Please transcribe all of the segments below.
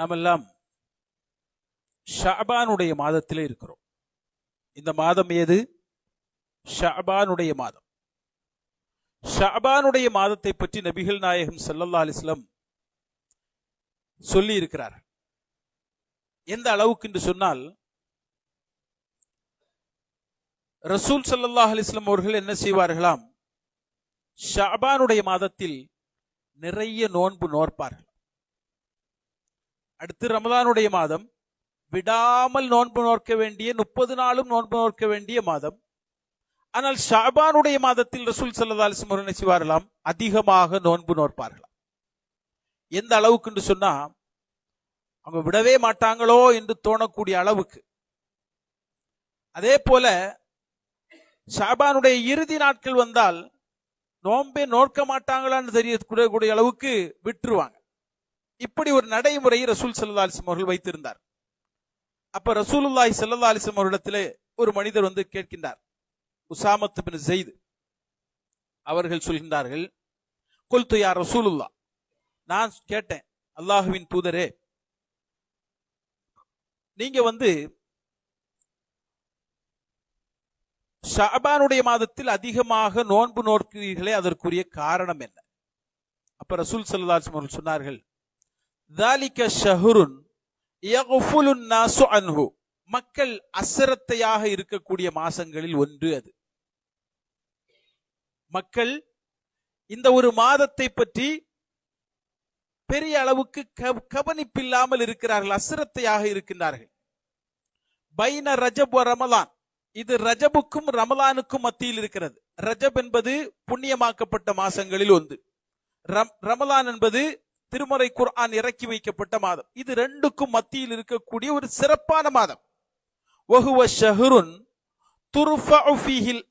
நாமெல்லாம் ஷாபானுடைய மாதத்திலே இருக்கிறோம். இந்த மாதம் ஏது? ஷாபானுடைய மாதம். ஷாபானுடைய மாதத்தை பற்றி நபிகள் நாயகம் சல்லல்லா அலிஸ்லம் சொல்லி இருக்கிறார் எந்த அளவுக்கு என்று சொன்னால் ரசூல் ஸல்லல்லாஹு அலிஸ்லம் அவர்கள் என்ன செய்வார்களாம்? ஷாபானுடைய மாதத்தில் நிறைய நோன்பு நோற்பார்கள். அடுத்து ரமதானுடைய மாதம். விடாமல் நோன்பு நோக்க வேண்டிய முப்பது நாளும் நோன்பு நோக்க வேண்டிய மாதம். ஆனால் ஷாபானுடைய மாதத்தில் ரசூல் சல்லா அலிஸ்லம் என்ன செய்வார்களாம்? அதிகமாக நோன்பு நோற்பார்களாம். எந்த அளவுக்கு என்று சொன்னா அவங்க விடவே மாட்டாங்களோ என்று தோணக்கூடிய அளவுக்கு. அதே போல ஷாபானுடைய இறுதி நாட்கள் வந்தால் நோன்பே நோக்க மாட்டாங்களான்னு தெரியக்கூடிய அளவுக்கு விட்டுருவாங்க. இப்படி ஒரு நடைமுறையை ரசூல் சல்லா அலிஸ்லம் அவர்கள் வைத்திருந்தார். அப்ப ரசூலுல்லாஹி ஸல்லல்லாஹு அலைஹி அவரிடத்திலே ஒரு மனிதர் வந்து கேட்கின்றார். உசாமத்து பின் ஜெயித் அவர்கள் சொல்கின்றார்கள் குல்து யா ரசூலுல்லா நான் கேட்டேன் அல்லாஹுவின் தூதரே நீங்க வந்து ஷாபானுடைய மாதத்தில் அதிகமாக நோன்பு நோக்கிறீர்களே அதற்குரிய காரணம் என்ன? அப்ப ரசூல் சல்லல்லாஹு அவர்கள் சொன்னார்கள் தாலிக ஷஹுருன் நாசு அன்ஹு மக்கள் அசரத்தையாக இருக்கக்கூடிய மாசங்களில் ஒன்று அது. மக்கள் இந்த ஒரு மாதத்தை பற்றி பெரிய அளவுக்கு கவனிப்பில்லாமல் இருக்கிறார்கள் அசரத்தையாக இருக்கின்றார்கள். பைன ரஜப் ரமலான். இது ரஜபுக்கும் ரமலானுக்கும் மத்தியில் இருக்கிறது. ரஜப் என்பது புண்ணியமாக்கப்பட்ட மாசங்களில் ஒன்று. ரமலான் என்பது திருமறை குர்ஆன் இறக்கி வைக்கப்பட்ட மாதம். இது ரெண்டுக்கும் மத்தியில் இருக்கக்கூடிய ஒரு சிறப்பான மாதம். வஹுவ ஷஹ்ருன் துர்ஃபஉ ஃபீஹில்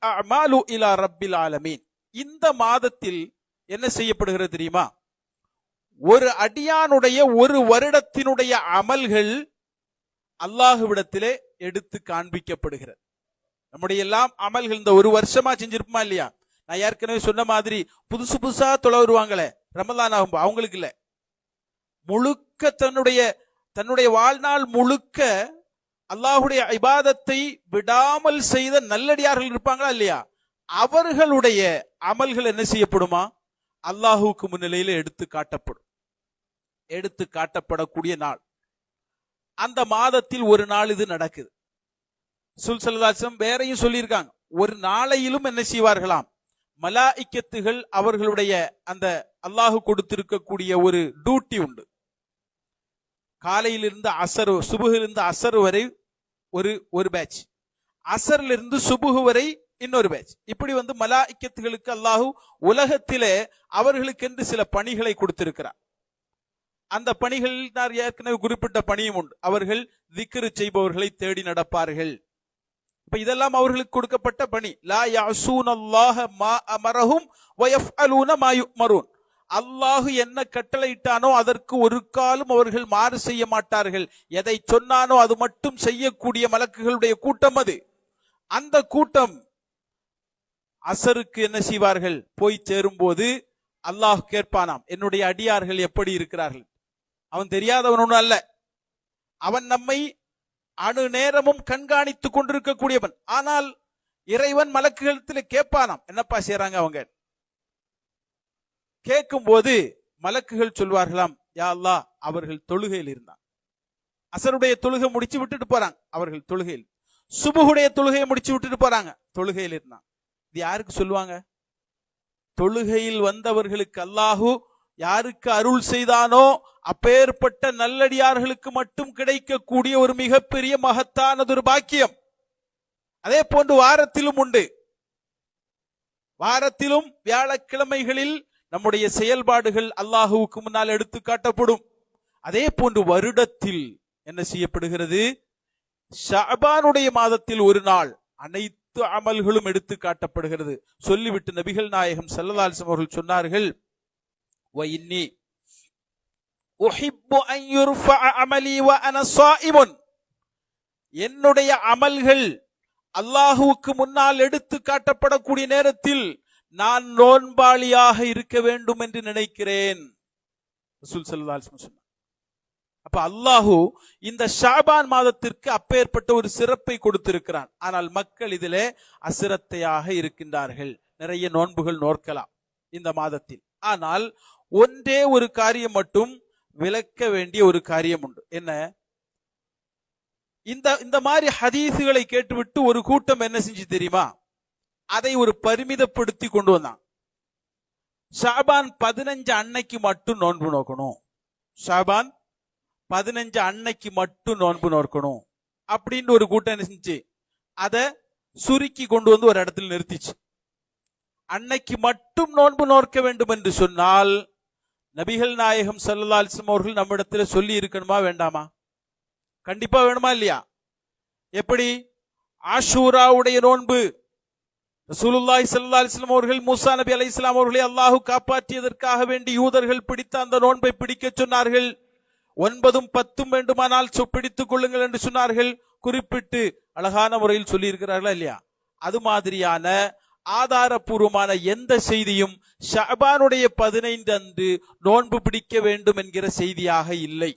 இலா ரப்பில் ஆலமீன். இந்த மாதத்தில் என்ன செய்யப்படுகிறது தெரியுமா? ஒரு அடியானுடைய ஒரு வருடத்தினுடைய அமல்கள் அல்லாஹுவிடத்திலே எடுத்து காண்பிக்கப்படுகிறது. நம்முடைய எல்லாம் அமல்கள் இந்த ஒரு வருஷமா செஞ்சிருப்போமா இல்லையா? நான் ஏற்கனவே சொன்ன மாதிரி புதுசு புதுசா தொலை வருவாங்களே. ரமலான் ஆகும் அவங்களுக்கு இல்லை. முழுக்க தன்னுடைய தன்னுடைய வாழ்நாள் முழுக்க அல்லாஹுடைய ஐபாதத்தை விடாமல் செய்த நல்லடியார்கள் இருப்பாங்களா இல்லையா? அவர்களுடைய அமல்கள் என்ன செய்யப்படுமா? அல்லாஹுக்கு முன்னிலையில எடுத்து காட்டப்படும். எடுத்து காட்டப்படக்கூடிய நாள். அந்த மாதத்தில் ஒரு நாள் இது நடக்குது. சுல்சல்லாசம் வேறையும் சொல்லியிருக்காங்க. ஒரு நாளையிலும் என்ன செய்வார்களாம்? மலாய்க்கத்துகள் அவர்களுடைய அந்த அல்லாஹு கொடுத்திருக்கக்கூடிய ஒரு டியூட்டி உண்டு. காலையிலிருந்து அசர் சுபுகிலிருந்து அசர் வரை ஒரு ஒரு பேட்ச் அசர்லிருந்து சுபுகு வரை இன்னொரு பேட்ச் இப்படி வந்து மலா இக்கத்துகளுக்கு அல்லாஹு உலகத்திலே அவர்களுக்கென்று சில பணிகளை கொடுத்திருக்கிறார். அந்த பணிகள் நான் ஏற்கனவே குறிப்பிட்ட பணியும் உண்டு. அவர்கள் திக்ரு செய்பவர்களை தேடி நடப்பார்கள். இப்ப இதெல்லாம் அவர்களுக்கு கொடுக்கப்பட்ட பணி. லா யாசூன் அல்லாஹ மா அமரஹும் வயஃப்அலூன மாயு மரூன் அல்லாஹ் என்ன கட்டளையிட்டானோ அதற்கு ஒரு காலம் அவர்கள் மாறு செய்ய மாட்டார்கள். எதை சொன்னானோ அது மட்டும் செய்யக்கூடிய மலக்குகளுடைய கூட்டம் அது. அந்த கூட்டம் அசருக்கு என்ன செய்வார்கள்? போய் சேரும்போது அல்லாஹ் கேட்பானாம் என்னுடைய அடியார்கள் எப்படி இருக்கிறார்கள்? அவன் தெரியாதவன் ஒன்றும் அல்ல. அவன் நம்மை அணு நேரமும் கண்காணித்துக் கொண்டிருக்கக்கூடியவன். ஆனால் இறைவன் மலக்குகளத்தில் கேட்பானாம் என்னப்பா செய்றாங்க அவங்க? கேட்கும் போது மலக்குகள் சொல்வார்களாம் யா அல்லாஹ் அவர்கள் தொழுகையில் இருந்தான். அசருடைய தொழுகை முடிச்சு விட்டுட்டு போறாங்க அவர்கள் தொழுகையில். சுபுகுடைய தொழுகையை முடிச்சு விட்டுட்டு போறாங்க தொழுகையில் இருந்தான். இது யாருக்கு சொல்லுவாங்க? தொழுகையில் வந்தவர்களுக்கு அல்லாஹு யாருக்கு அருள் செய்தானோ அப்பேற்பட்ட நல்லடியார்களுக்கு மட்டும் கிடைக்கக்கூடிய ஒரு மிகப்பெரிய மகத்தானது ஒரு பாக்கியம். அதே போன்று வாரத்திலும் உண்டு. வாரத்திலும் வியாழக்கிழமைகளில் நம்முடைய செயல்பாடுகள் அல்லாஹுவுக்கு முன்னால் எடுத்து காட்டப்படும் அதே போன்று வருடத்தில் என்ன செய்யப்படுகிறது ஷஅபானுடைய மாதத்தில் ஒரு நாள் அனைத்து அமல்களும் எடுத்து காட்டப்படுகிறது சொல்லிவிட்டு நபிகள் நாயகம் ஸல்லல்லாஹு அலைஹி வஸல்லம் அவர்கள் சொன்னார்கள் وإني أحب أن يرفع عملي وأنا صائم என்னுடைய அமல்கள் அல்லாஹுவுக்கு முன்னால் எடுத்து காட்டப்படக்கூடிய நேரத்தில் நான் நோன்பாளியாக இருக்க வேண்டும் என்று நினைக்கிறேன். ரசூல் ஸல்லல்லாஹு சொன்னார். அப்ப அல்லாஹு இந்த ஷாபான் மாதத்திற்கு அப்பேற்பட்ட ஒரு சிறப்பை கொடுத்திருக்கிறான். ஆனால் மக்கள் இதிலே அசிரத்தையாக இருக்கின்றார்கள். நிறைய நோன்புகள் நோக்கலாம் இந்த மாதத்தில். ஆனால் ஒன்றே ஒரு காரியம் மட்டும் விளக்க வேண்டிய ஒரு காரியம் உண்டு. என்ன? இந்த இந்த மாதிரி ஹதீசுகளை கேட்டுவிட்டு ஒரு கூட்டம் என்ன செஞ்சு தெரியுமா? அதை ஒரு பரிமிதப்படுத்தி கொண்டு வந்தான். ஷாபான் பதினஞ்சு அன்னைக்கு மட்டும் நோன்பு நோக்கணும். ஷாபான் பதினஞ்சு அன்னைக்கு மட்டும் நோன்பு நோக்கணும். அப்படின்னு ஒரு கூட்டம் என்ன செஞ்சு அதை சுருக்கி கொண்டு வந்து ஒரு இடத்துல நிறுத்திச்சு. அன்னைக்கு மட்டும் நோன்பு நோக்க வேண்டும் என்று சொன்னால் நபிகள் நாயகம் ஸல்லல்லாஹு அலைஹி அவர்கள் நம்மிடத்துல சொல்லி இருக்கணுமா வேண்டாமா? கண்டிப்பா வேணுமா இல்லையா? எப்படி? ஆஷூராவுடைய நோன்பு ரசூலுல்லாஹி ஸல்லல்லாஹு இஸ்லாம் அவர்கள் மூசா நபி அலைஹிஸ்ஸலாம் அவர்களை அல்லாஹ் காப்பாற்றியதற்காக வேண்டி யூதர்கள் பிடித்த அந்த நோன்பை பிடிக்க சொன்னார்கள். ஒன்பதும் பத்தும் வேண்டுமானால் பிடித்துக் கொள்ளுங்கள் என்று சொன்னார்கள். குறிப்பிட்டு அழகான முறையில் சொல்லியிருக்கிறார்களா இல்லையா? அது மாதிரியான ஆதாரபூர்வமான எந்த செய்தியும் ஷபானுடைய பதினைந்து அன்று நோன்பு பிடிக்க வேண்டும் என்கிற செய்தியாக இல்லை.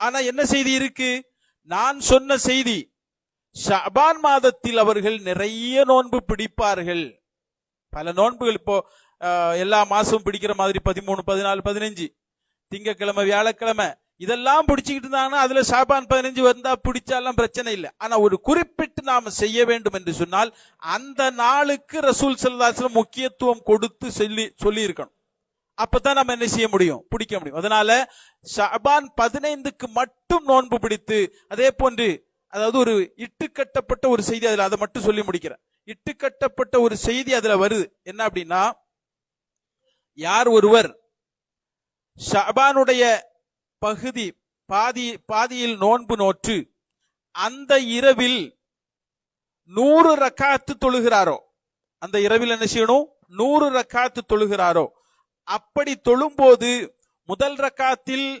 ஆனா என்ன செய்தி இருக்கு? நான் சொன்ன செய்தி ஷபான் மாதத்தில் அவர்கள் நிறைய நோன்பு பிடிப்பார்கள். பல நோன்புகள் இப்போ எல்லா மாசமும் பிடிக்கிற மாதிரி பதிமூணு பதினாலு பதினஞ்சு. திங்கக்கிழமை வியாழக்கிழமை இதெல்லாம் பிடிச்சிக்கிட்டு இருந்தாங்கன்னா அதுல ஷாபான் பதினஞ்சு வந்தா பிடிச்சாலாம் பிரச்சனை இல்லை. ஆனா ஒரு குறிப்பிட்டு நாம செய்ய வேண்டும் என்று சொன்னால் அந்த நாளுக்கு ரசூல் சல்லாஸ்லம் முக்கியத்துவம் கொடுத்து சொல்லி சொல்லி இருக்கணும் அப்பதான் நம்ம என்ன செய்ய முடியும்? பிடிக்க முடியும். அதனால ஷபான் பதினைந்துக்கு மட்டும் நோன்பு பிடித்து அதே போன்று அதாவது ஒரு இட்டுக்கட்டப்பட்ட ஒரு செய்தி அதில் அதை மட்டும் சொல்லி முடிக்கிறேன். இட்டு கட்டப்பட்ட ஒரு செய்தி அதுல வருது. என்ன அப்படின்னா யார் ஒருவர் ஷபானுடைய பகுதி பாதி பாதியில் நோன்பு நோற்று அந்த இரவில் நூறு ரக்காத்து தொழுகிறாரோ? அந்த இரவில் என்ன செய்யணும்? நூறு ரக்காத்து தொழுகிறாரோ? அப்படி தொழும்போது முதல் ரக்காத்தில்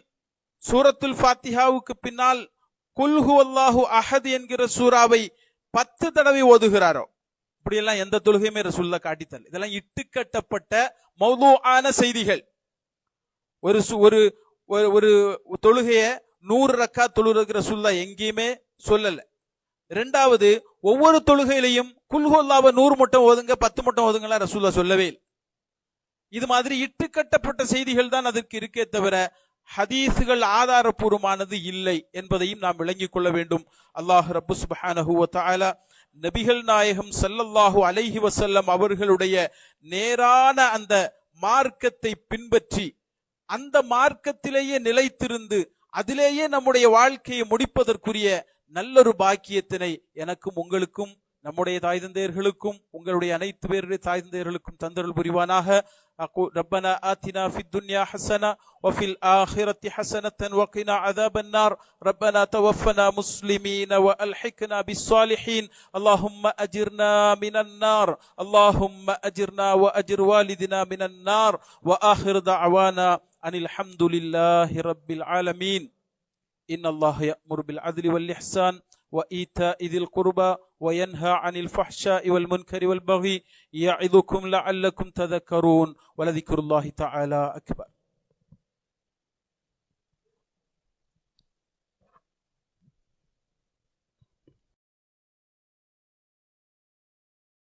சூரத்துல் ஃபாத்திஹாவுக்கு பின்னால் குல்ஹு அல்லாஹு அஹத் என்கிற சூறாவை பத்து தடவை ஓதுகிறாரோ? இப்படியெல்லாம் எந்த தொழுகையுமே ரசூல்லா காட்டித்தல் இதெல்லாம் இட்டுக்கட்டப்பட்ட மௌலூஆன செய்திகள். ஒரு சு- ஒரு ஒரு ஒரு தொழுகைய நூறு ரக்கா தொழுகிற ரசூல்லா எங்கேயுமே சொல்லல. ரெண்டாவது ஒவ்வொரு தொழுகையிலையும் குல்ஹுல்லாவை நூறு மட்டும் ஓதுங்க பத்து மட்டும் ஓதுங்கலாம் ரசூல்லா சொல்லவே இல்லை. இது மாதிரி இட்டுக்கட்டப்பட்ட செய்திகள் தான் அதற்கு இருக்கே தவிர ஹதீஸுகள் ஆதாரபூர்வமானது இல்லை என்பதையும் நாம் விளங்கிக் கொள்ள வேண்டும். அல்லாஹ் ரப்பு சுப்ஹானஹு நபிகள் நாயகம் சல்லல்லாஹு அலைஹி வசல்லம் அவர்களுடைய நேரான அந்த மார்க்கத்தை பின்பற்றி அந்த மார்க்கத்திலேயே நிலைத்திருந்து அதிலேயே நம்முடைய வாழ்க்கையை முடிப்பதற்குரிய நல்லொரு பாக்கியத்தினை எனக்கும் உங்களுக்கும் நம்முடைய தாய் தந்தையர்களுக்கும் உங்களுடைய அனைத்து பேருடைய தாய் தந்தையர்களுக்கும் தந்தருள் புரிவானாக. أقول ربنا آتنا في الدنيا حسنة وفي الآخرة حسنة وقنا عذاب النار. ربنا توفنا مسلمين وألحقنا بالصالحين. اللهم أجرنا من النار. اللهم أجرنا وأجر والدنا من النار. وآخر دعوانا أن الحمد لله رب العالمين. إن الله يأمر بالعدل والإحسان وإيتاء ذي القربى وينهى عن الفحشاء والمنكر والبغي يعظكم لعلكم تذكرون ولذكر الله تعالى أكبر.